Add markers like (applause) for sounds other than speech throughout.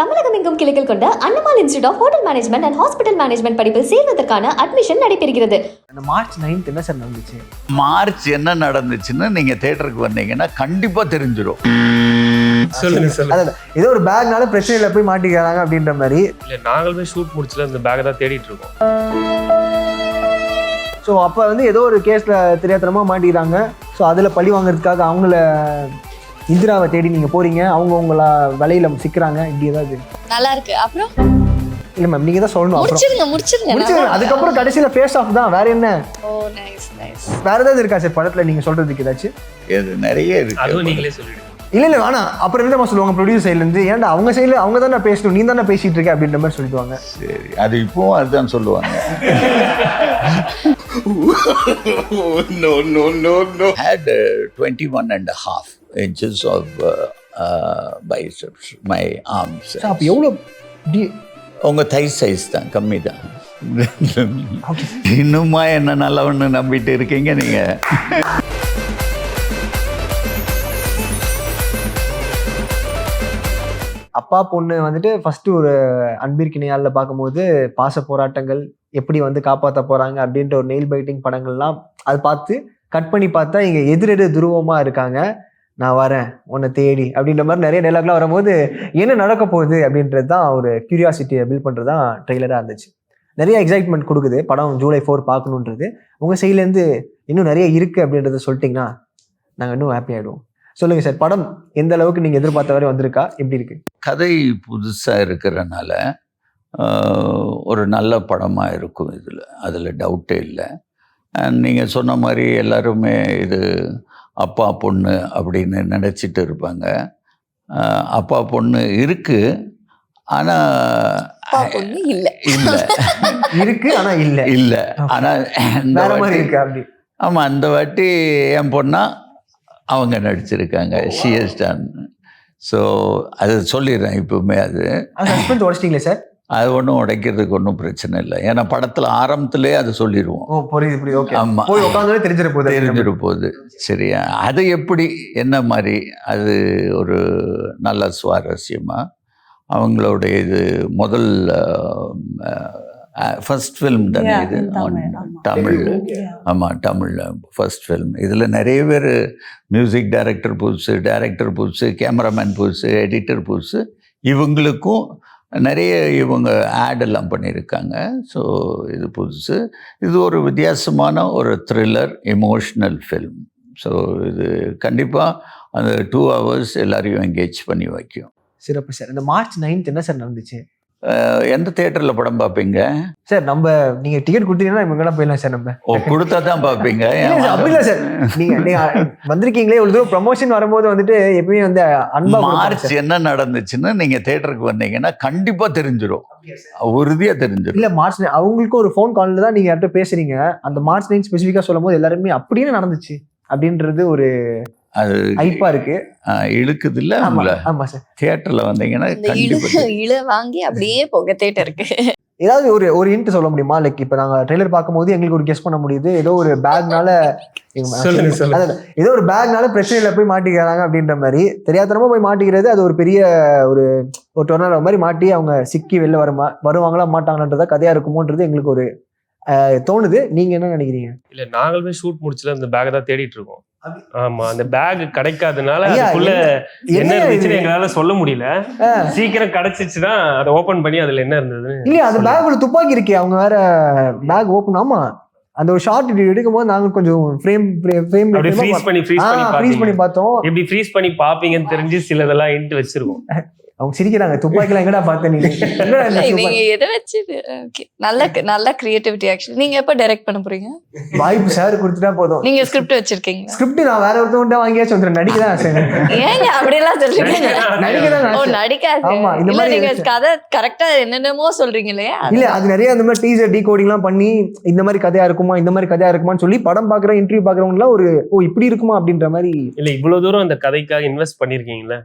தமிழகம் எங்கும் கிளைகள் கொண்ட Annamal institute of hotel management and hospital management படிப்பில் சேர்வதற்கான அட்மிஷன் நடைபெறுகிறது. அந்த மார்ச் நைன்த் என்ன சார் நடந்துச்சு? மார்ச் என்ன நடந்துச்சுன்னு நீங்க தேட்டருக்கு வந்தீங்கன்னா கண்டிப்பா தெரிஞ்சிடும். சொல்லுங்க சொல்லுங்க. அதான் ஏதோ ஒரு பேக்னால பிரச்சனையில போய் மாட்டிக்கிறாங்க அப்படின்ற மாதிரி. இல்ல நாங்களுமே ஷூட் முடிச்சுல இந்த பேக்கை தான் தேடிட்டு இருக்கோம். ஸோ அப்போ வந்து ஏதோ ஒரு கேஸில் தெரியாத்தனமா மாட்டிக்கிறாங்க. ஸோ அதில் பழி வாங்குறதுக்காக அவங்கள இந்திராவை தேடி நீங்கள் போறீங்க. அவங்க உங்கள வலையில சிக்கிறாங்க. இப்படி ஏதாவது? நல்லா இருக்கு. அப்புறம்? இல்லை மேம் நீங்கள் தான் சொல்லணும். அப்புறம் முடிச்சிருங்க முடிச்சிருங்க. முடிச்சு அதுக்கப்புறம் கடைசியில் ஃபேஸ் ஆஃப் தான். வேற என்ன? ஓ நைஸ் நைஸ் வேற ஏதாவது இருக்கா சார் படத்தில்? நீங்கள் சொல்றதுக்கு ஏதாச்சும்? இது நிறைய அதுவும் இருக்கு நீங்களே சொல்லிடுங்க. இல்லை இல்லை வேணாம். அப்புறம் என்ன சொல்லுவாங்க? ப்ரொடியூசர் சைட்லேருந்து ஏன்டா அவங்க சைடில் அவங்க தானே பேசணும் நீ தானே பேசிட்டு இருக்க? அப்படின்ற மாதிரி சொல்லிடுவாங்க. சரி அது இப்பவும் அதுதான் சொல்லுவாங்க. (laughs) No, no, no, no. had uh, 21 and a half. Uh, uh, biceps, my arms. Sir அப்போ எவ்வளோ டி உங்க தை சைஸ் தான் கம்மி தான் இன்னுமா என்ன நல்லவன்னு நம்பிட்டு இருக்கீங்க நீங்க? அப்பா பொண்ணு வந்துட்டு ஃபர்ஸ்ட் ஒரு அன்பிற்கிணையால பார்க்கும்போது பாச போராட்டங்கள் எப்படி வந்து காப்பாற்ற போறாங்க அப்படின்ற ஒரு நெயில் பைட்டிங் படங்கள்லாம் அது பார்த்து கட் பண்ணி பார்த்தா இங்க எதிரெதிர் துருவமா இருக்காங்க. நான் வரேன் உன்னை தேடி அப்படின்ற மாதிரி நிறைய டைலாக்லாம் வரும்போது என்ன நடக்க போகுது அப்படின்றது தான் ஒரு கியூரியாசிட்டியை பில்ட் பண்ணுறது தான் ட்ரெய்லராக இருந்துச்சு. நிறைய எக்ஸைட்மெண்ட் கொடுக்குது. படம் ஜூலை ஃபோர் பார்க்கணுன்றது. உங்கள் சைட்லேருந்து இன்னும் நிறைய இருக்குது அப்படின்றத சொல்லிட்டிங்கன்னா நாங்கள் இன்னும் ஹாப்பி ஆகிடுவோம் சொல்லுங்கள் சார் படம் எந்த அளவுக்கு நீங்கள் எதிர்பார்த்த வரை வந்திருக்கா? எப்படி இருக்குது கதை புதுசாக இருக்கிறனால ஒரு நல்ல படமாக இருக்கும் இதில். அதில் டவுட்டே இல்லை. நீங்கள் சொன்ன மாதிரி எல்லாருமே இது அப்பா பொண்ணு அப்படின்னு நினச்சிட்டு இருப்பாங்க. அப்பா பொண்ணு இருக்குது அப்பா ஆனால் பொண்ணு இல்ல. இல்லை. இருக்கு ஆனா இல்ல. இல்லை. ஆனால் இருக்கு அப்படி. ஆமாம் அந்த வாட்டி என் பொண்ணா அவங்க நடிச்சிருக்காங்க ஷியஸ்டான் ஸோ அது சொல்லிடுறேன் இப்போவுமே அது. சஸ்பென்ஸ் உடச்சிட்டீங்களே சார்? அது ஒன்றும் உடைக்கிறதுக்கு ஒன்றும் பிரச்சனை இல்லை. ஏன்னா படத்தில் ஆரம்பத்திலே அதை சொல்லிடுவோம் ஓ புரியுது புரியுது. ஓகே. ஆமா. போய் உட்காந்தாலே தெரிஞ்சிட போகுது. தெரிஞ்சிட போகுது. சரியா அது எப்படி என்ன மாதிரி அது ஒரு நல்ல சுவாரஸ்யமாக அவங்களுடைய இது முதல் ஃபர்ஸ்ட் ஃபிலிம் தானே இது. தமிழ் ஆமாம் தமிழில் ஃபர்ஸ்ட் ஃபிலிம் இதில் நிறைய பேர் மியூசிக் டைரக்டர் புதுசு டைரக்டர் புதுசு கேமராமேன் புதுசு எடிட்டர் புதுசு இவங்களுக்கும் நிறைய இவங்க ஆடெல்லாம் பண்ணியிருக்காங்க. ஸோ இது புதுசு. இது ஒரு வித்தியாசமான ஒரு த்ரில்லர் எமோஷ்னல் ஃபில்ம் ஸோ இது கண்டிப்பாக அந்த டூ ஹவர்ஸ் எல்லாரையும் என்கேஜ் பண்ணி வைக்கும். சிறப்பு சார். இந்த மார்ச் நைன்த் என்ன சார் நடந்துச்சு? எந்த தேட்டரில் படம் பார்ப்பீங்க? சார் நம்ம நீங்க டிக்கெட் கொடுத்தீங்கன்னா நம்ம எங்கெல்லாம் போயிடலாம் சார் நம்ம. ஓ கொடுத்தா தான் பார்ப்பீங்க? அப்படி இல்ல சார் நீங்க வந்திருக்கீங்களே இவ்வளவு தூரம் ப்ரமோஷன் வரும்போது வந்துட்டு எப்பயுமே வந்து அன்பா மார்ச். என்ன நடந்துச்சுன்னு நீங்க தேட்டருக்கு வந்தீங்கன்னா கண்டிப்பா தெரிஞ்சிடும் உறுதியா தெரிஞ்சிடும் இல்ல மார்ச் அவங்களுக்கும் ஒரு ஃபோன் கால்ல தான் நீங்க யார்கிட்ட பேசுறீங்க. அந்த மார்ச் நைன் ஸ்பெசிஃபிக்கா சொல்லும் போது எல்லாருமே அப்படியே நடந்துச்சு. அப்படின்றது ஒரு அது ஐப்பா இருக்கு. இழுக்குது இல்ல ஆமா சார். தியேட்டர்ல வந்தீங்கன்னா இழு வாங்கி அப்படியே போக தேட்டருக்கு ஏதாவது ஒரு ஒரு இன்ட் சொல்ல முடியுமா? லைக் இப்ப நாங்க ட்ரெய்லர் பார்க்கும்போது எங்களுக்கு ஒரு கெஸ் பண்ண முடியுது. ஏதோ ஒரு பேக்னால (laughs) சொல்லுங்க, சொல்லுங்க. அதான். ஏதோ ஒரு பேக்னால பிரச்சனையில போய் மாட்டிக்கிறாங்க அப்படின்ற மாதிரி தெரியாதனமா போய் மாட்டிக்கிறது அது ஒரு பெரிய ஒரு ஒரு டொர்னாடோ மாதிரி மாட்டி அவங்க சிக்கி வெளில வருமா வருவாங்களா மாட்டாங்களான்றதா கதையா இருக்குமோன்றது எங்களுக்கு ஒரு தோணுது. நீங்க என்ன நினைக்கிறீங்க? இல்ல நாங்களுமே ஷூட் முடிச்சுல இந்த பேக்கை தான் தேடிட்டு இருக்கோம். ஆமா அந்த பேக் கிடைக்காதனால அதுக்குள்ள என்ன இருந்துச்சுன்னு? எங்களால சொல்ல முடியல. சீக்கிரம் கிடைச்சிச்சுன்னா அதை ஓபன் பண்ணி அதுல என்ன இருந்ததுன்னு இல்லையா அந்த. பேக்ல துப்பாக்கி இருக்கே அவங்க வேற பேக் ஓப்பன் ஆமா. அந்த ஒரு ஷார்ட் எடுக்கும் போது நாங்க கொஞ்சம் ஃப்ரேம் ஃப்ரேம் அப்படியே ஃப்ரீஸ் பண்ணி ஃப்ரீஸ் பண்ணி ஃப்ரீஸ் பண்ணி பார்த்தோம். எப்படி ஃப்ரீஸ் பண்ணி பாப்பீங்கன்னு தெரிஞ்சு சிலதெல்லாம் இன்ட்டு வச்சிருக்கோம் (laughs) அவங்க சிரிக்கிறாங்க துப்பாக்கிலாம் எங்கடா பார்த்தேன் (laughs) நீங்க? எதை வச்சு ஓகே நல்ல நல்ல கிரியேட்டிவிட்டி ஆக்சுவலி நீங்க எப்ப டைரக்ட் பண்ண போறீங்க? வாய்ப்பு சார் கொடுத்துட்டா போதும். நீங்க ஸ்கிரிப்ட் வச்சிருக்கீங்களா? ஸ்கிரிப்ட் நான் வேற ஒருத்தவங்க வாங்கியாச்சும் வந்துடுறேன். நடிக்க தான் சார் ஏங்க அப்படியெல்லாம் சொல்றீங்க? நடிக்க தான் ஓ. நடிக்காது. ஆமா, இந்த மாதிரி நீங்க. கதை கரெக்டா என்னென்னமோ சொல்றீங்களே அது- இல்ல அது நிறைய இந்த மாதிரி டீசர் டீ கோடிங்லாம் பண்ணி இந்த மாதிரி கதையா இருக்குமா இந்த மாதிரி கதையா இருக்குமான்னு சொல்லி படம் பாக்குற இன்டர்வியூ பாக்குறவங்கலாம் ஒரு ஓ இப்படி இருக்குமா? அப்படின்ற மாதிரி இல்ல இவ்வளவு தூரம் அந்த கதைக்காக இன்வெஸ்ட் பண்ணிருக்கீங்களே?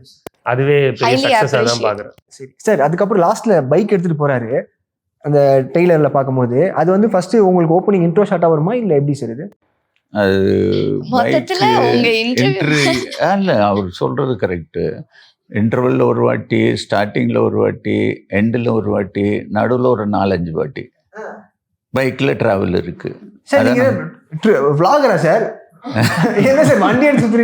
அதுவே பெரிய Highly சக்சஸா தான் appreciate. பாக்குறேன் சரி சார் அதுக்கப்புறம் லாஸ்ட்ல பைக் எடுத்துட்டு போறாரு. அந்த டெய்லர்ல பார்க்கும்போது அது வந்து ஃபர்ஸ்ட் உங்களுக்கு ஓப்பனிங் இன்ட்ரோ ஷாட்டா வருமா? இல்ல எப்படி சார் இது? அது இல்ல அவர் சொல்றது கரெக்ட் இன்டர்வலில் ஒரு வாட்டி ஸ்டார்டிங்கில் ஒரு வாட்டி எண்டில் ஒரு வாட்டி நடுவில் ஒரு நாலஞ்சு வாட்டி. பைக்கில் ட்ராவல் இருக்குது சார் சார்? (laughs) என்ன சார் வண்டி எடுத்து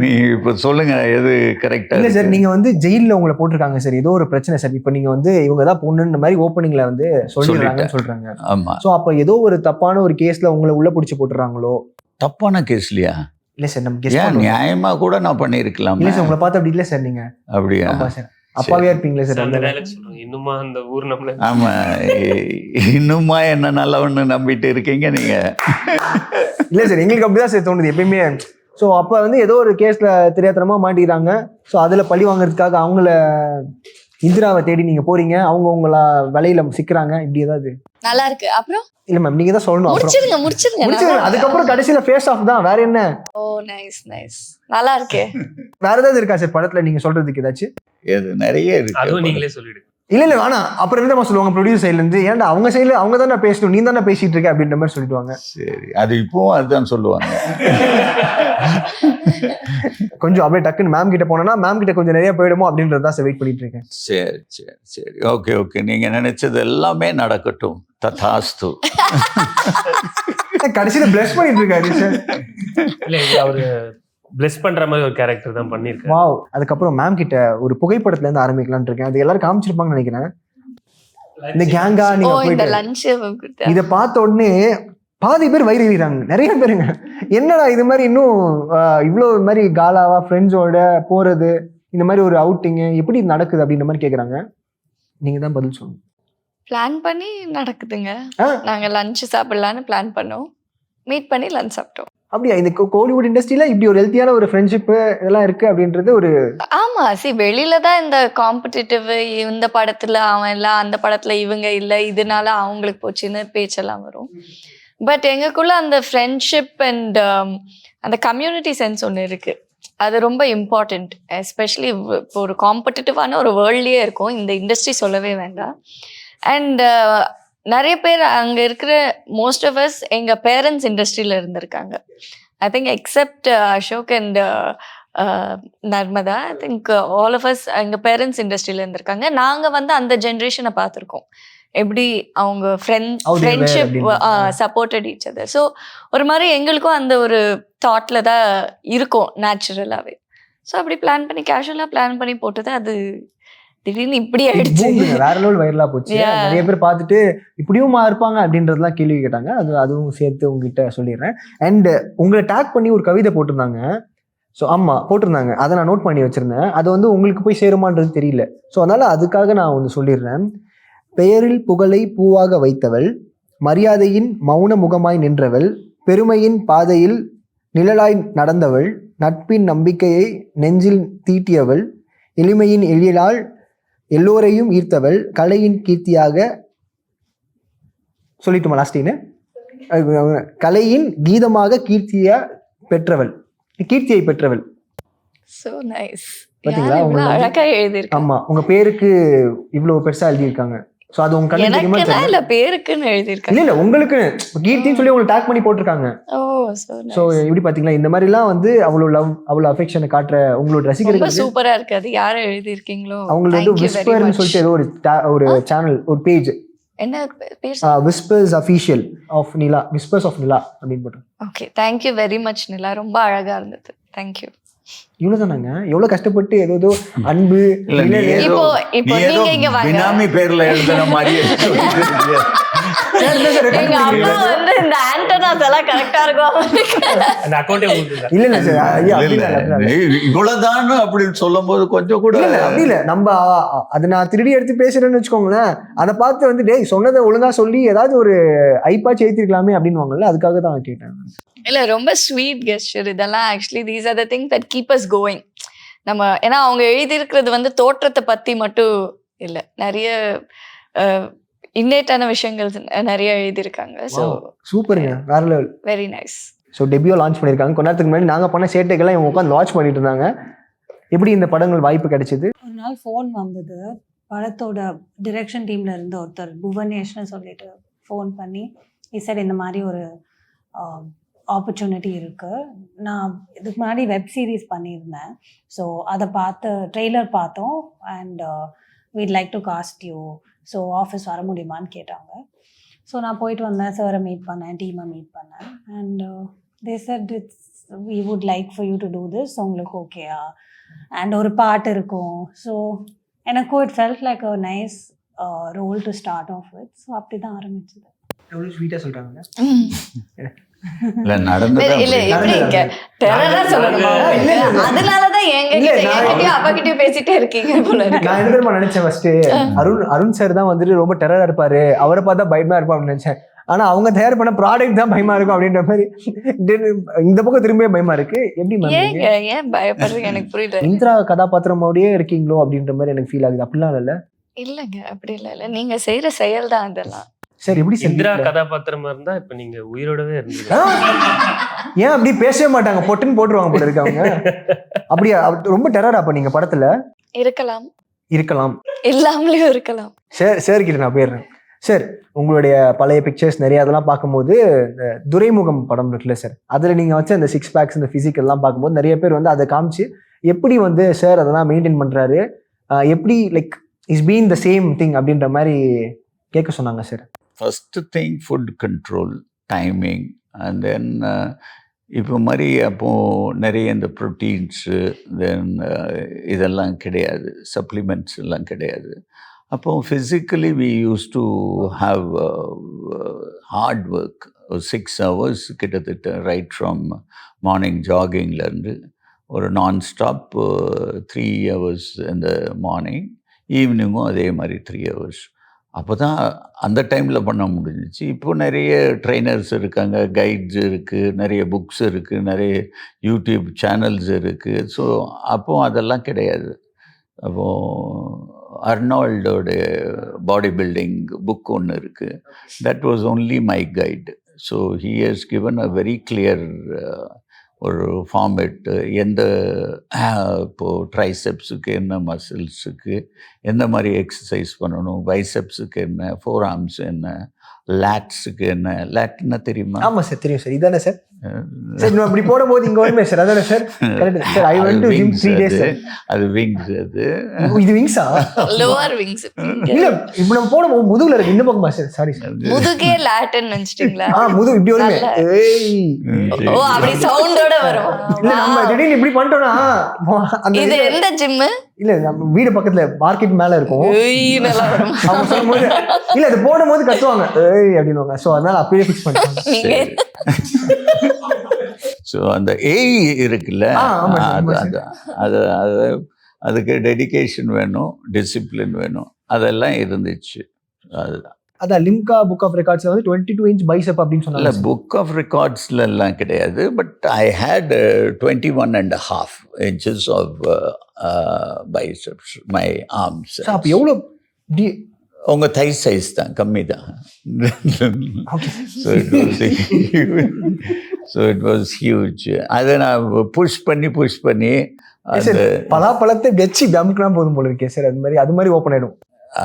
நீ இப்போ சொல்லுங்க எது கரெக்டாக இல்ல சார் நீங்க வந்து ஜெயில்ல உங்களை போட்டிருக்காங்க சார். ஏதோ ஒரு பிரச்சனை சார். இப்போ நீங்க வந்து இவங்க தான் பொண்ணுன்ற மாதிரி ஓப்பனிங்ல வந்து சொல்லிடுறாங்கன்னு சொல்றாங்க. ஆமாம் சோ அப்ப ஏதோ ஒரு தப்பான ஒரு கேஸ்ல உங்களை உள்ள பிடிச்சி போட்டுறாங்களோ? தப்பான கேஸ்லையா இல்ல சார் நம்ம ஏன் நியாயமா கூட நான் பண்ணியிருக்கலாம்? இல்ல சார் உங்களை பார்த்து அப்படி இல்ல சார் நீங்க. அப்படியா? சார். அப்பாவே இருப்பீங்களா சார் அந்த டைலாக் சொல்றாங்க இன்னுமா அந்த ஊர் நம்மள ஆமா. இன்னுமா என்ன நல்லவன்னு நம்பிட்டு இருக்கீங்க நீங்க? இல்ல சார் எங்களுக்கு அப்படிதான் சார் தோணுது எப்பயுமே. ஸோ அப்ப வந்து ஏதோ ஒரு கேஸ்ல தெரியாத்தனமா மாட்டிக்கிறாங்க ஸோ அதுல பழி வாங்குறதுக்காக அவங்கள இந்திராவை தேடி நீங்க போறீங்க. அவங்க உங்கள வலையில சிக்கிறாங்க. இப்படி ஏதாவது? நல்லா இருக்கு. அப்புறம்? இல்ல மேம் நீங்க தான் சொல்லணும். அப்புறம் முடிச்சிருங்க முடிச்சிருங்க. முடிச்சிருங்க. அதுக்கப்புறம் கடைசியில ஃபேஸ் ஆஃப் தான். வேற என்ன? ஓ நைஸ் நைஸ் நல்லா இருக்கே. வேற ஏதாவது இருக்கா சார் படத்துல நீங்க சொல்றதுக்கு ஏதாச்சும்? இது நிறைய இருக்கு. அதுவும் நீங்களே சொல்லிடுங்க. இல்ல இல்ல வேணாம். அப்புறம் என்னமா சொல்லுவாங்க? ப்ரொடியூசர் சைடுல இருந்து ஏன்டா அவங்க சைடுல அவங்க தானே பேசணும் நீ தானே பேசிட்டு இருக்க? அப்படின்ற மாதிரி சொல்லிடுவாங்க. சரி. அது இப்பவும் அதுதான் சொல்லுவாங்க. (laughs) கொஞ்சம் அப்படியே டக்குன்னு மேம் கிட்ட போனோம்னா மேம் கிட்ட கொஞ்சம் நிறைய போயிடுமோ அப்படின்றத சார் வெயிட் பண்ணிட்டு இருக்கேன். சரி சரி சரி. ஓகே ஓகே நீங்க நினைச்சது எல்லாமே நடக்கட்டும். ததாஸ்து. (laughs) கடைசியில பிளஸ் பண்ணிட்டு இருக்காரு சார் இல்ல அவரு பிளஸ் பண்ற மாதிரி ஒரு கேரக்டர் தான் பண்ணிருக்காரு வாவ் அதுக்கப்புறம் மேம் கிட்ட ஒரு புகைப்படத்துல இருந்து ஆரம்பிக்கலாம்னு இருக்கேன். அது எல்லாரும் காமிச்சிருப்பாங்கன்னு நினைக்கிறேன். இந்த கேங்கா நீங்க இத பார்த்த உடனே பாதி பேர் வயிறு எறிகிறாங்க நிறைய பேருங்க என்னடா இது மாதிரி இன்னும் இவ்வளோ மாதிரி காலாவா ஃப்ரெண்ட்ஸோட போறது இந்த மாதிரி ஒரு அவுட்டிங் எப்படி நடக்குது அப்படின்ற மாதிரி கேக்குறாங்க. நீங்க தான் பதில் சொல்லணும். பிளான் பண்ணி நடக்குதுங்க. ஆ. நாங்க லஞ்ச் சாப்பிடலான்னு பிளான் பண்ணோம். மீட் பண்ணி லஞ்ச் சாப்பிட்டோம். அப்படியா? இந்த கோலிவுட் இண்டஸ்ட்ரியில இப்படி ஒரு ஹெல்த்தியான ஒரு ஃப்ரெண்ட்ஷிப் இதெல்லாம் இருக்கு அப்படின்றது ஒரு ஆமா சி வெளியில தான் இந்த காம்படிட்டிவ் இந்த படத்துல அவன் இல்ல அந்த படத்துல இவங்க இல்ல இதனால அவங்களுக்கு போச்சுன்னு பேச்செல்லாம் வரும். பட் எங்களுக்குள்ள அந்த ஃப்ரெண்ட்ஷிப் அண்ட் um, அந்த கம்யூனிட்டி சென்ஸ் ஒன்று இருக்கு. அது ரொம்ப இம்பார்ட்டண்ட் எஸ்பெஷலி இப்போ ஒரு காம்படிட்டிவான ஒரு வேர்ல்ட்லயே இருக்கும். இந்த இண்டஸ்ட்ரி சொல்லவே வேண்டாம். அண்ட் நிறைய பேர் அங்க இருக்கிற மோஸ்ட் ஆஃப் அஸ் எங்க பேரண்ட்ஸ் இண்டஸ்ட்ரியில இருந்திருக்காங்க. I think except Ashok and Narmada I think all of us எங்கள் பேரண்ட்ஸ் இண்டஸ்ட்ரியில் இருந்திருக்காங்க. நாங்கள் வந்து அந்த ஜென்ரேஷனை பார்த்துருக்கோம். எப்படி அவங்க friend friendship. Supported each other so ஒரு மாதிரி எங்களுக்கும் அந்த ஒரு தாட்டில் தான் இருக்கும் நேச்சுரலாகவே ஸோ அப்படி பிளான் பண்ணி கேஷுவலாக பிளான் பண்ணி போட்டது அது திடீர்னு இப்படி ஆயிடுச்சு. வேற லெவல் வைரலா போச்சு. நிறைய பேர் பார்த்துட்டு இப்படியுமா இருப்பாங்க அப்படின்றதெல்லாம் கேள்வி கேட்டாங்க. அது அதுவும் சேர்த்து உங்ககிட்ட சொல்லிடுறேன். அண்ட் உங்களை டேக் பண்ணி ஒரு கவிதை போட்டிருந்தாங்க. ஸோ ஆமா போட்டிருந்தாங்க. அதை நான் நோட் பண்ணி வச்சிருந்தேன். அது வந்து உங்களுக்கு போய் சேருமான்றது தெரியல. ஸோ அதனால அதுக்காக நான் ஒன்று சொல்லிடுறேன். பெயரில் புகழை பூவாக வைத்தவள் மரியாதையின் மௌன முகமாய் நின்றவள் பெருமையின் பாதையில் நிழலாய் நடந்தவள் நட்பின் நம்பிக்கையை நெஞ்சில் தீட்டியவள் எளிமையின் எழிலால் எல்லோரையும் ஈர்த்தவள் கலையின் கீர்த்தியாக சொல்லிட்டுமா லாஸ்டின்னு கலையின் கீதமாக கீர்த்தியா பெற்றவள். கீர்த்தியை பெற்றவள். ஸோ நைஸ் பாத்தீங்களா? வந்து- அழகாக எழுதியிருக்காங்க ஆமா உங்க பேருக்கு இவ்வளவு பெருசா எழுதியிருக்காங்க. சோ அது உங்க கண்ணு தெரியுமா எனக்குன்னா தெரியல. இல்ல பேருக்குன்னு எழுதியிருக்காங்க. இல்ல இல்ல உங்களுக்கு கீர்த்தின்னு சொல்லி உங்களை டேக் பண்ணி போட்டிருக்காங்க. சோ எப்படி பாத்தீங்களா? இந்த மாதிரி எல்லாம் வந்து அவ்வளவு லவ் அவ்வளவு அஃபெக்ஷனை காட்டுற உங்களோட ரசிகர்கள் சூப்பரா இருக்கு அது யாரை அவங்களுக்கு வந்து விஸ்பர்னு. சொல்லிட்டு ஏதோ ஒரு ஒரு சேனல் ஒரு பேஜ் என்ன பேர் whispers official of Nila whispers of Nila அப்படின்னு போட்டு okay thank you very much Nila ரொம்ப அழகா இருந்தது. தேங்க்யூ இவ்வளவுதானாங்க எவ்வளவு கஷ்டப்பட்டு ஏதோ ஏதோ அன்பு பேர்ல எழுதுன மாதிரியே எங்க அம்மா வந்து இந்த ஆண்டனாஸ் எல்லாம் கரெக்டா இருக்கும் அந்த இல்ல. இல்ல இவ்வளவுதான் அப்படின்னு சொல்லும் போது கொஞ்சம் கூட இல்ல, இல்ல, அப்படி இல்ல. நம்ம அதை நான் திருடி எடுத்து பேசுறேன்னு வச்சுக்கோங்களேன். அதை பார்த்து வந்து டேய் சொன்னதை ஒழுங்கா சொல்லி ஏதாவது ஒரு ஐப்பாச்சு ஏத்திருக்கலாமே அப்படின்னு அதுக்காக தான் கேட்டேன். இல்ல ரொம்ப ஸ்வீட் கெஸ்டர் இதெல்லாம். Actually these are the thing that keep us going நம்ம ஏன்னா அவங்க எழுதியிருக்கிறது வந்து தோற்றத்தை பத்தி மட்டும் இல்ல. நிறைய இன்னேட்டான விஷயங்கள் நிறைய எழுதியிருக்காங்க. ஸோ சூப்பருங்க. வேற level. Very nice so debut launch பண்ணியிருக்காங்க. கொஞ்ச நேரத்துக்கு முன்னாடி நாங்க பண்ண சேட்டைகள்லாம் இவங்க உட்காந்து லான்ச் பண்ணிட்டு இருந்தாங்க. எப்படி இந்த படங்கள் வாய்ப்பு கிடைச்சது? ஒரு நாள் ஃபோன் வந்தது. படத்தோட டிரெக்ஷன் டீம்ல இருந்த ஒருத்தர் புவனேஷ்னு சொல்லிட்டு ஃபோன் பண்ணி சார் இந்த மாதிரி ஒரு ஆப்பர்ச்சுனிட்டி இருக்குது நான் இதுக்கு முன்னாடி வெப் சீரிஸ் பண்ணியிருந்தேன். ஸோ அதை பார்த்து ட்ரெய்லர் பார்த்தோம். And we'd like to cast you so office வர முடியுமான்னு கேட்டாங்க. ஸோ நான் போயிட்டு வந்தேன். சாரை மீட் பண்ணேன். டீமை மீட் பண்ணேன். And they said it's we would like for you to do this உங்களுக்கு ஓகேயா அண்ட் ஒரு பாட்டு இருக்கும். ஸோ எனக்கும் it felt like a nice role to start off with so அப்படி தான் ஆரம்பிச்சது. எவ்வளோ ஸ்வீட்டாக சொல்கிறாங்க (laughs) இல்ல நடந்தது இல்ல அப்படி. எப்படி இங்க? டெரரா சொல்லணுமா. அதனாலதான் எங்க இல்ல, கிட்ட நான் என்கிட்டயும் அப்பா கிட்டயும் பேசிட்டே இருக்கீங்க போல இருக்கு. நான் என்ன தெரியுமா நினைச்சேன் ஃபர்ஸ்ட் அருண் அருண் சார் தான் வந்துட்டு ரொம்ப டெரரா இருப்பாரு. அவரை பார்த்தா பயமா இருப்பா அப்படின்னு நினைச்சேன். ஆனா அவங்க தயார் பண்ண ப்ராடக்ட் தான் பயமா இருக்கும் அப்படின்ற மாதிரி இந்த பக்கம் திரும்பியே பயமா இருக்கு. எப்படி ஏன் பயப்படுறீங்க? எனக்கு புரியல. இந்திரா கதாபாத்திரமோடயே இருக்கீங்களோ அப்படின்ற மாதிரி எனக்கு ஃபீல் ஆகுது. அப்படிலாம் இல்ல? இல்லங்க அப்படி இல்ல இல்ல. நீங்க செய்யற செயல் தான் இதெல்லாம் சார் எப்படி இந்திரா? கதாபாத்திரமா இருந்தா இப்ப நீங்க உயிரோடவே? இருந்தீங்க. ஏன் அப்படி பேசவே மாட்டாங்க? பொட்டுன்னு போட்டுருவாங்க போல இருக்கு அவங்க. அப்படியா? அப்ப ரொம்ப டெரரா அப்ப நீங்க படத்துல? இருக்கலாம். இருக்கலாம். இல்லாமலேயும் இருக்கலாம். சார் சார் கிட்ட நான் போயிடுறேன். சார் உங்களுடைய பழைய பிக்சர்ஸ் நிறைய அதெல்லாம் பார்க்கும்போது இந்த துரைமுகம் படம் இருக்குல்ல சார்? அதில் நீங்கள் வச்ச அந்த சிக்ஸ் பேக்ஸ் இந்த physical எல்லாம் பார்க்கும்போது நிறைய பேர் வந்து அதை காமிச்சு எப்படி வந்து சார் அதெல்லாம் மெயின்டைன் பண்ணுறாரு எப்படி like is been the same thing அப்படின்ற மாதிரி கேட்க சொன்னாங்க sir. First thing food control timing and then இப்போ மாதிரி அப்போது நிறைய இந்த ப்ரோட்டீன்ஸு தென் uh, இதெல்லாம் கிடையாது சப்ளிமெண்ட்ஸ் எல்லாம் கிடையாது. அப்போ physically we used to have hard work six hours கிட்டத்தட்ட ரைட் ஃப்ரம் மார்னிங் ஜாகிங்லேருந்து ஒரு நான் ஸ்டாப் த்ரீ ஹவர்ஸ் இந்த மார்னிங் ஈவினிங்கும் அதே மாதிரி த்ரீ ஹவர்ஸ் அப்போ தான் அந்த டைமில் பண்ண முடிஞ்சிச்சு. இப்போ நிறைய ட்ரைனர்ஸ் இருக்காங்க. கைட்ஸ் இருக்குது நிறைய புக்ஸ் இருக்குது நிறைய யூடியூப் சேனல்ஸ் இருக்குது ஸோ அப்போ அதெல்லாம் கிடையாது. அப்போது அர்னால்டோட பாடி பில்டிங் புக் ஒன்று இருக்குது that was only my guide so he has given a very clear ஒரு ஃபார்மேட்டு எந்த இப்போது ட்ரைசெப்ஸுக்கு என்ன மசில்ஸுக்கு எந்த மாதிரி எக்ஸசைஸ் பண்ணணும் பைசெப்ஸுக்கு என்ன ஃபோர் ஆர்ம்ஸ் என்ன லேட்ஸுக்கு என்ன? லேட்னா தெரியுமா? ஆமாம் சார் தெரியும் சார். இதானே சார்? சார் நம்ம அப்படி போடும்போது இங்கே வருமே சார். அதானே sir? Correct sir I went to gym wings three days அது. விங்ஸ் அது. இது விங்ஸா லோவர் விங்ஸ் இல்ல இப்போ நம்ம போடும்போது முதுகுல இருக்கு. இந்த பக்கமா சார்? சாரி. சார் முதுகே லேட்டன் நினைச்சிட்டீங்களா? ஆ முதுகு இப்படி வருமே. ஏய். ஓ அப்படி சவுண்டோட வரும். இல்ல நம்ம திடீர்னு இப்படி பண்ணிட்டோம்னா இது எந்த ஜிம்மு இல்ல நம்ம வீடு பக்கத்துல மார்க்கெட் மேல இருக்கும். இல்ல அது போடும்போது கத்துவாங்க. ஏய் அப்படின்னுவாங்க சோ அதனால அப்பயே ஃபிக்ஸ் பண்ணிட்டாங்க (laughs) நீங்க ஸோ அந்த ஏய் இருக்குல்ல? ஆமா சார், அது அது அது அது அதுக்கு டெடிகேஷன் வேணும் டிசிப்ளின் வேணும். அதெல்லாம் இருந்துச்சு. அதுதான். அதான் லிம்கா புக் ஆஃப் ரெக்கார்ட்ஸ்ல வந்து டுவெண்ட்டி டூ இன்ச் பைசப் அப்படின்னு இல்லை சொன்னாங்க புக் ஆஃப் ரெக்கார்ட்ஸ்ல எல்லாம் கிடையாது but I had twenty one and half inches of biceps my arms sir அப்ப எவ்வளவு டி- உங்க தை சைஸ் தான் கம்மி தான். So it was so it was huge அதை நான் புஷ் பண்ணி புஷ் பண்ணி சார் பலாப்பழத்தை வச்சு டம்க்கலாம் போதும் போல இருக்கே சார் அது மாதிரி அது மாதிரி ஓப்பன் ஆயிடும்.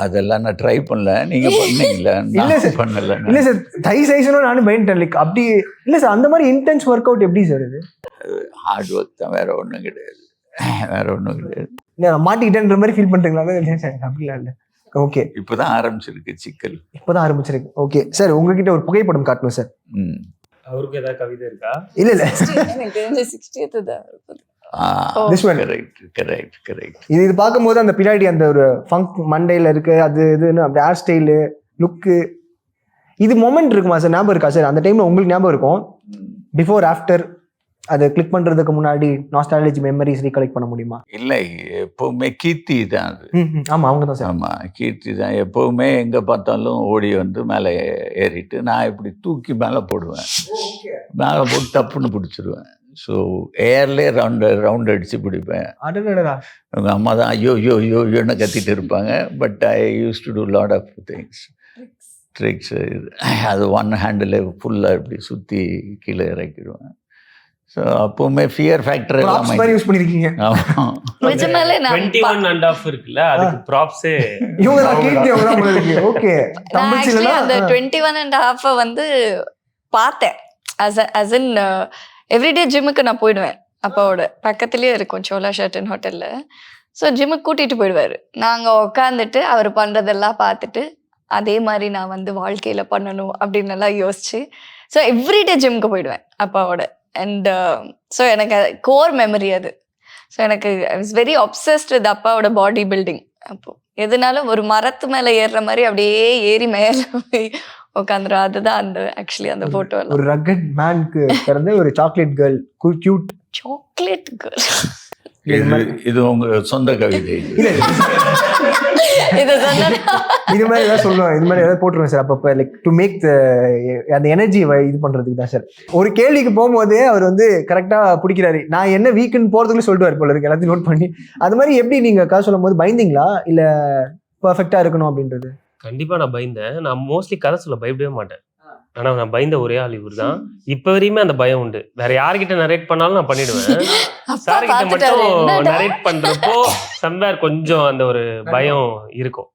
அதெல்லாம் நான் ட்ரை பண்ணல. நீங்க பண்ணீங்களா? (laughs) இல்ல சார். பண்ணல. இல்ல சார் தை சைஸ்னு நானும் பயன்ட்டேன் லைக் அப்படி இல்ல சார் அந்த மாதிரி இன்டென்ஸ் ஒர்க் அவுட் எப்படி சார் இது? ஹார்ட் ஒர்க் தான். வேற ஒன்றும் கிடையாது. வேற ஒன்றும் கிடையாது. நான் மாட்டிக்கிட்டேன்ற மாதிரி ஃபீல் பண்றீங்களா? சார் அப்படிலாம் இல்ல. ஓகே இப்போதான் ஆரம்பிச்சிருக்கு சிக்கல். இப்போதான் ஆரம்பிச்சிருக்கு. ஓகே சார் உங்ககிட்ட ஒரு புகைப்படம் காட்டணும் சார் ம். அவருக்கு ஏதாவது கவிதை இருக்கா? இல்ல இல்ல. எனக்கு தெரிஞ்ச சிக்ஸ்டியத் தான் இருப்பது. This one. Correct correct correct இது இது பார்க்கும்போது அந்த பின்னாடி அந்த ஒரு ஃபங்க் மண்டையில இருக்கு அது இதுன்னு அப்படி ஹேர் ஸ்டைலு லுக்கு இது மொமெண்ட் இருக்குமா சார் ஞாபகம் இருக்கா சார் அந்த டைம்ல உங்களுக்கு ஞாபகம் இருக்கும்? பிஃபோர் ஆஃப்டர் அதை கிளிக் பண்றதுக்கு முன்னாடி நாஸ்டாலஜி மெமரிஸ் ரீகலெக்ட் பண்ண முடியுமா? இல்லை எப்பவுமே கீர்த்தி தான் அது. ம், ம். ஆமா அவங்க தான் சார். ஆமாம் கீர்த்தி தான். எப்போவுமே எங்கே பார்த்தாலும் ஓடி வந்து மேலே ஏறிட்டு நான் இப்படி தூக்கி மேலே போடுவேன். மேலே போட்டு டப்புன்னு பிடிச்சிருவேன். ஸோ ஏர்லேயே ரவுண்டு ரவுண்ட் அடித்து பிடிப்பேன். அடடடா உங்கள் அம்மா தான் ஐயோ ஐயோ ஐயோ ஐயோன்னு கத்திட்டு இருப்பாங்க. But I used to do lot of things tricks இது அது ஒன் ஹேண்டில் ஃபுல்லாக இப்படி சுற்றி கீழே இறக்கிடுவேன். ஸோ அப்போவுமே ஃபியர் ஃபேக்டர் எல்லாம் யூஸ் பண்ணிருக்கீங்க. ஆமாம் நிஜமாலே நான் டுவெண்ட்டி ஒன் அண்ட் ஆஃப் இருக்குல்ல அதுக்கு ப்ராப்ஸே இவங்க தான் கீர்த்தி அவங்க தான் போல இருக்கு. ஓகே நான் தமிழ் actually அந்த சிலனா டுவெண்ட்டி ஒன் அண்ட் ஹாஃப வந்து பார்த்தேன். ஆஸ் ஆஸ் இன் எவ்ரிடே ஜிம்முக்கு நான் போயிடுவேன். அப்பாவோட. பக்கத்துலேயே இருக்கும் சோலா ஷர்டன் ஹோட்டலில். ஸோ ஜிம்முக்கு கூட்டிகிட்டு போயிடுவார். நாங்கள் உட்காந்துட்டு அவர் பண்ணுறதெல்லாம் பார்த்துட்டு அதே மாதிரி நான் வந்து வாழ்க்கையில் பண்ணணும் அப்படின்னு எல்லாம் யோசிச்சு. ஸோ எவ்ரிடே ஜிம்முக்கு போயிடுவேன் அப்பாவோட. அண்ட் ஸோ எனக்கு கோர் மெமரி அது. ஸோ எனக்கு I was very obsessed with அப்பாவோட பாடி பில்டிங் அப்போ எதுனாலும் ஒரு மரத்து மேலே ஏறுற மாதிரி அப்படியே ஏறி மேலே போய் உட்காந்துரும் அதுதான் அந்த ஆக்சுவலி அந்த எல்லாம். ஒரு ரக்கட் மேனுக்கு பிறந்த ஒரு chocolate girl cute chocolate girl இது இது உங்க சொந்த கவிதை இது. மாதிரி ஏதாவது சொல்லுவேன் இது மாதிரி ஏதாவது போட்டுருவேன் சார். அப்பப்போ லைக் டு மேக் அந்த எனர்ஜி இது பண்றதுக்கு தான் சார். ஒரு கேள்விக்கு போகும்போதே அவர் வந்து கரெக்டா பிடிக்கிறாரு. நான் என்ன வீக்குன்னு போறதுக்குள்ள சொல்லிட்டு போல இருக்கு. எல்லாத்தையும் நோட் பண்ணி. அது மாதிரி எப்படி நீங்க கதை சொல்லும் போது பயந்தீங்களா? இல்ல பர்ஃபெக்டா இருக்கணும் அப்படின்றது? கண்டிப்பா நான் பயந்தேன். நான் மோஸ்ட்லி கதை சொல்ல பயப்படவே மாட்டேன். ஆனா நான் பயந்த ஒரே ஆள் இவர் தான் இப்ப வரையுமே அந்த பயம் உண்டு. வேற யார்கிட்ட நரேட் பண்ணாலும் நான் பண்ணிடுவேன். (laughs) அப்பா சார் கிட்ட பார்த்துட்டாரு. மட்டும் நரேட் பண்றப்போ சம்வேர் கொஞ்சம் அந்த ஒரு பயம் இருக்கும்.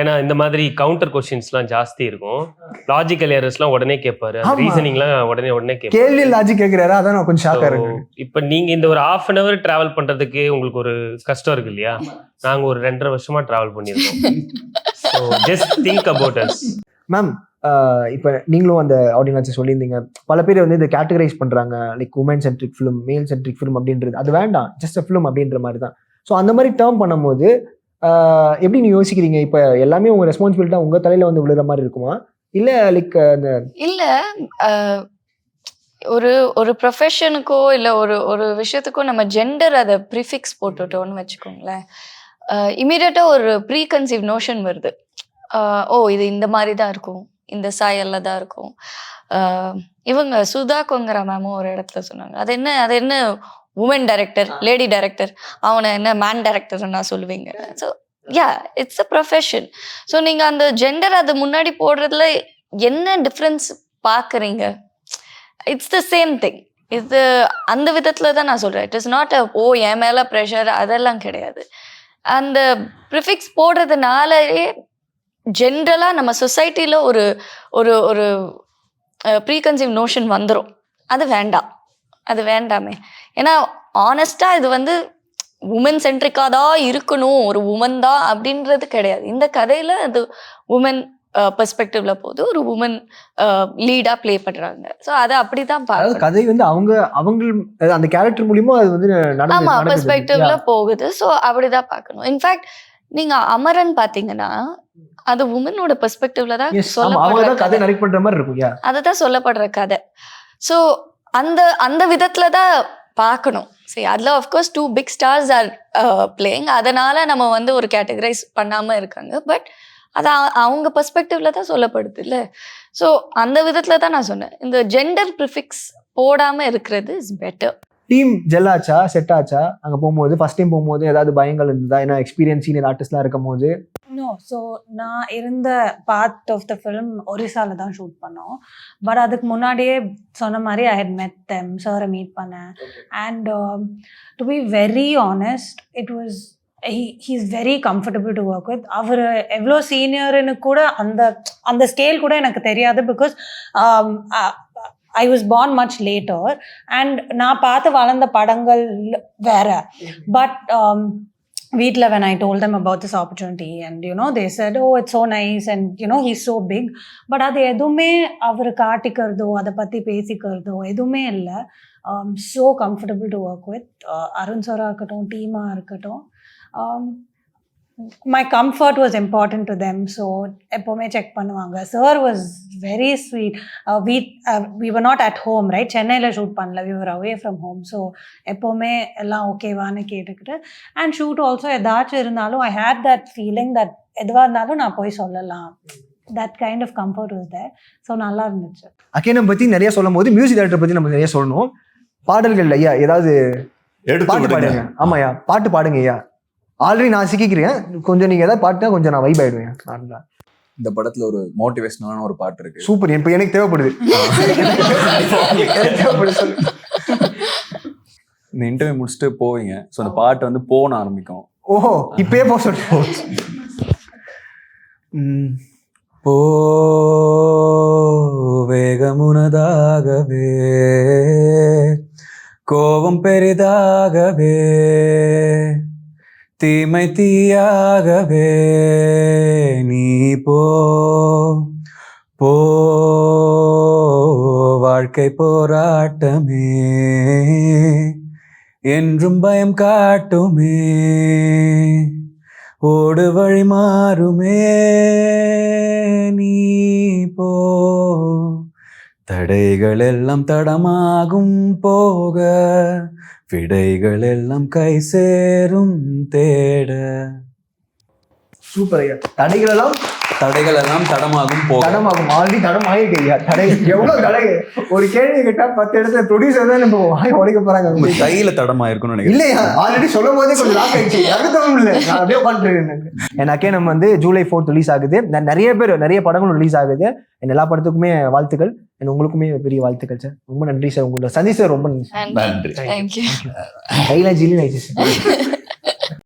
ஏன்னா இந்த மாதிரி கவுண்டர் கொஸ்டின்ஸ்லாம் ஜாஸ்தி இருக்கும். லாஜிக்கல் எரர்ஸ்லாம் உடனே கேட்பாரு. ரீசனிங்லாம் உடனே உடனே கேட்பாரு கேள்வி லாஜிக் கேட்கிறாரு அதான் நான் கொஞ்சம் ஷாக்கா இருக்கேன் இப்ப நீங்க இந்த ஒரு ஹாஃப் அன் அவர் டிராவல் பண்றதுக்கு உங்களுக்கு ஒரு கஷ்டம் இருக்கு இல்லையா? நாங்க ஒரு ரெண்டரை வருஷமா டிராவல் பண்ணிருக்கோம் so just think about us ma'am இப்போ நீங்களும் அந்த ஆடியன்ஸை சொல்லியிருந்தீங்க. பல பேர் வந்து இதை கேட்டகரைஸ் பண்ணுறாங்க like woman centric film male centric film அப்படின்றது. அது வேண்டாம். ஜஸ்ட் அ ஃபிலிம் அப்படின்ற மாதிரி தான் ஸோ அந்த மாதிரி டேர்ம் பண்ணும்போது எப்படி நீ யோசிக்கிறீங்க? இப்போ எல்லாமே உங்கள் ரெஸ்பான்சிபிலிட்டா உங்கள் தலையில் வந்து விழுற மாதிரி இருக்குமா? இல்லை லைக் அந்த இல்லை ஒரு ஒரு ப்ரொஃபஷனுக்கோ இல்லை ஒரு ஒரு விஷயத்துக்கோ நம்ம ஜெண்டர் அதை ப்ரிஃபிக்ஸ் போட்டுட்டோம்னு வச்சுக்கோங்களேன். இமீடியட்டாக ஒரு ப்ரீ கன்சீவ் நோஷன் வருது ஓ இது இந்த மாதிரி தான் இருக்கும். இந்த சாயல்ல தான் இருக்கும். இவங்க சுதா கொங்கரா மேமும் ஒரு இடத்துல சொன்னாங்க. அது என்ன அது என்ன உமன் டைரக்டர் லேடி டைரக்டர் அவனை என்ன மேன் டைரக்டர் நான் சொல்லுவீங்க. So ya it's a profession so நீங்கள் அந்த ஜெண்டர் அது முன்னாடி போடுறதுல என்ன டிஃப்ரென்ஸ் பார்க்குறீங்க இட்ஸ் த சேம் திங் இது அந்த விதத்தில் தான் நான் சொல்கிறேன் it is not a oh என் மேலே ப்ரெஷர் அதெல்லாம் கிடையாது. அந்த ப்ரிஃபிக்ஸ் போடுறதுனாலயே ஜென்ரலாக நம்ம சொசைட்டியில் ஒரு ஒரு ஒரு ப்ரீகன்சீவ் நோஷன் வந்துடும் அது வேண்டாம். அது வேண்டாமே. ஏன்னா ஆனஸ்டாக இது வந்து உமன் சென்ட்ரிக்காக தான் இருக்கணும். ஒரு உமன் தான் அப்படின்றது கிடையாது. இந்த கதையில் அது உமன் பெர்ஸ்பெக்டிவ்ல போது ஒரு உமன் லீடாக ப்ளே பண்ணுறாங்க ஸோ அதை அப்படி தான் அதாவது பார்க்கணும். கதை வந்து அவங்க அவங்க அந்த கேரக்டர் மூலியமா அது வந்து ஆமா. பெர்ஸ்பெக்டிவ்ல. போகுது. ஸோ அப்படிதான் பார்க்கணும். இன்ஃபேக்ட் நீங்க அமரன் பாத்தீங்கன்னா அது உமனோட பெர்ஸ்பெக்டிவ்ல தான் சொல்லப்படுற தான் கதை. நரேட் பண்ற மாதிரி இருக்கும் யா அதுதான் சொல்லப்படுற கதை. ஸோ அந்த அந்த விதத்துல தான் பார்க்கணும். சரி அதில் of course two big stars are playing அதனால நம்ம வந்து ஒரு கேட்டகரைஸ் பண்ணாம இருக்காங்க. பட் அது அவங்க பெர்ஸ்பெக்டிவ்ல தான் சொல்லப்படுது இல்ல? ஸோ அந்த விதத்துல தான் நான் சொன்னேன். இந்த ஜெண்டர் ப்ரிஃபிக்ஸ் போடாம இருக்கிறது இஸ் பெட்டர் டீம் ஜெல் ஆச்சா செட் ஆச்சா? அங்க போகும்போது ஃபர்ஸ்ட் டைம் போகும்போது ஏதாவது பயங்கள் இருந்ததா? ஏன்னா எக்ஸ்பீரியன்ஸ் சீனியர் ஆர்டிஸ்ட்லாம் இருக்கும் போது நோ ஸோ நான் இருந்த பார்ட் ஆஃப் த ஃபிலிம் ஒரிசால தான் ஷூட் பண்ணோம். பட் அதுக்கு முன்னாடியே சொன்ன மாதிரி ஐ ஹெட் மெட் தெம் சாரை மீட் பண்ணேன். And to be very honest it was he is very comfortable to work with அவர் எவ்வளோ சீனியர்னு கூட அந்த அந்த ஸ்கேல் கூட எனக்கு தெரியாது because I was born much later and நான் பார்த்து வளர்ந்த படங்கள் வேற. பட் வீட்டில் when I told them about this opportunity and you know they said oh it's so nice and you know he's so big. But அது எதுவுமே அவர் காட்டிக்கிறதோ அதை பற்றி பேசிக்கிறதோ எதுவுமே இல்லை. So comfortable to work with Arun சாரா இருக்கட்டும் டீமாக இருக்கட்டும். My comfort was important to them so எப்போவுமே செக் பண்ணுவாங்க. Sir was very sweet we we were not at home right சென்னையில் ஷூட் பண்ணல. We were away from home so எப்போவுமே எல்லாம் ஓகேவான்னு கேட்டுக்கிட்டு அண்ட் ஷூட் ஆல்சோ ஏதாச்சும் இருந்தாலும் I had that feeling that எதுவாக இருந்தாலும் நான் போய் சொல்லலாம். That kind of comfort was there so நல்லா இருந்துச்சு. அக்கேனம் பத்தி நிறைய சொல்லும் போது மியூசிக் டைரக்டர் பத்தி நம்ம நிறைய சொல்லணும். பாடல்கள் ஐயா ஏதாவது பாட்டு பாடுங்க. ஆமாய்யா பாட்டு பாடுங்க ஐயா. ஆல்ரெடி நான் சிக்கிக்கிறேன். கொஞ்சம் நீங்க ஏதாவது பாட்டுனா கொஞ்சம் நான் வைப் ஆயிடுவேன். நார்மலா. இந்த படத்துல ஒரு மோட்டிவேஷனான ஒரு பாட்டு இருக்கு. சூப்பர் இப்போ எனக்கு தேவைப்படுது. இந்த இன்டர்வியூ முடிச்சுட்டு போவீங்க. ஸோ அந்த பாட்டு வந்து போன ஆரம்பிக்கும். ஓஹோ இப்பயே போக சொல்லிட்டு ம். போ வேகமுன சின்னதாகவே கோபம் பெரிதாகவே. தீமை தீயாகவே நீ போ போ. வாழ்க்கை போராட்டமே என்றும் பயம் காட்டுமே. ஓடு வழி மாறுமே நீ போ. தடைகள் எல்லாம் தடமாகும் போக விடைகள் எல்லாம் கை சேரும் தேட. சூப்பர் ஐயா. தடைகள் எல்லாம் தடைகள் எல்லாம் தடமாகும் போக தடமாகும். ஆல்ரெடி தடம் ஆயிருக்கு ஐயா. தடை. எவ்வளவு தடை? ஒரு கேள்வி கேட்டா பத்து இடத்துல ப்ரொடியூசர் தான் நம்ம வாய் உடைக்க போறாங்க. உங்க கையில தடமா இருக்கும்னு நினைக்கிறேன். இல்லையா? ஆல்ரெடி சொல்லும் போதே கொஞ்சம் லாக் ஆயிடுச்சு. அர்த்தமும் இல்லை. நான் அப்படியே உட்காந்துருக்கேன் என் அக்கேனம் வந்து ஜூலை ஃபோர்த் ரிலீஸ் ஆகுது. நிறைய பேர் நிறைய படங்களும் ரிலீஸ் ஆகுது. என் எல்லா படத்துக்குமே வாழ்த்துக்கள். என் உங்களுக்குமே பெரிய வாழ்த்துக்கள் சார் ரொம்ப நன்றி சார் உங்களோட சந்தி சார் ரொம்ப நன்றி நன்றி. கையில ஜில்லி ஆயிடுச்சு சார்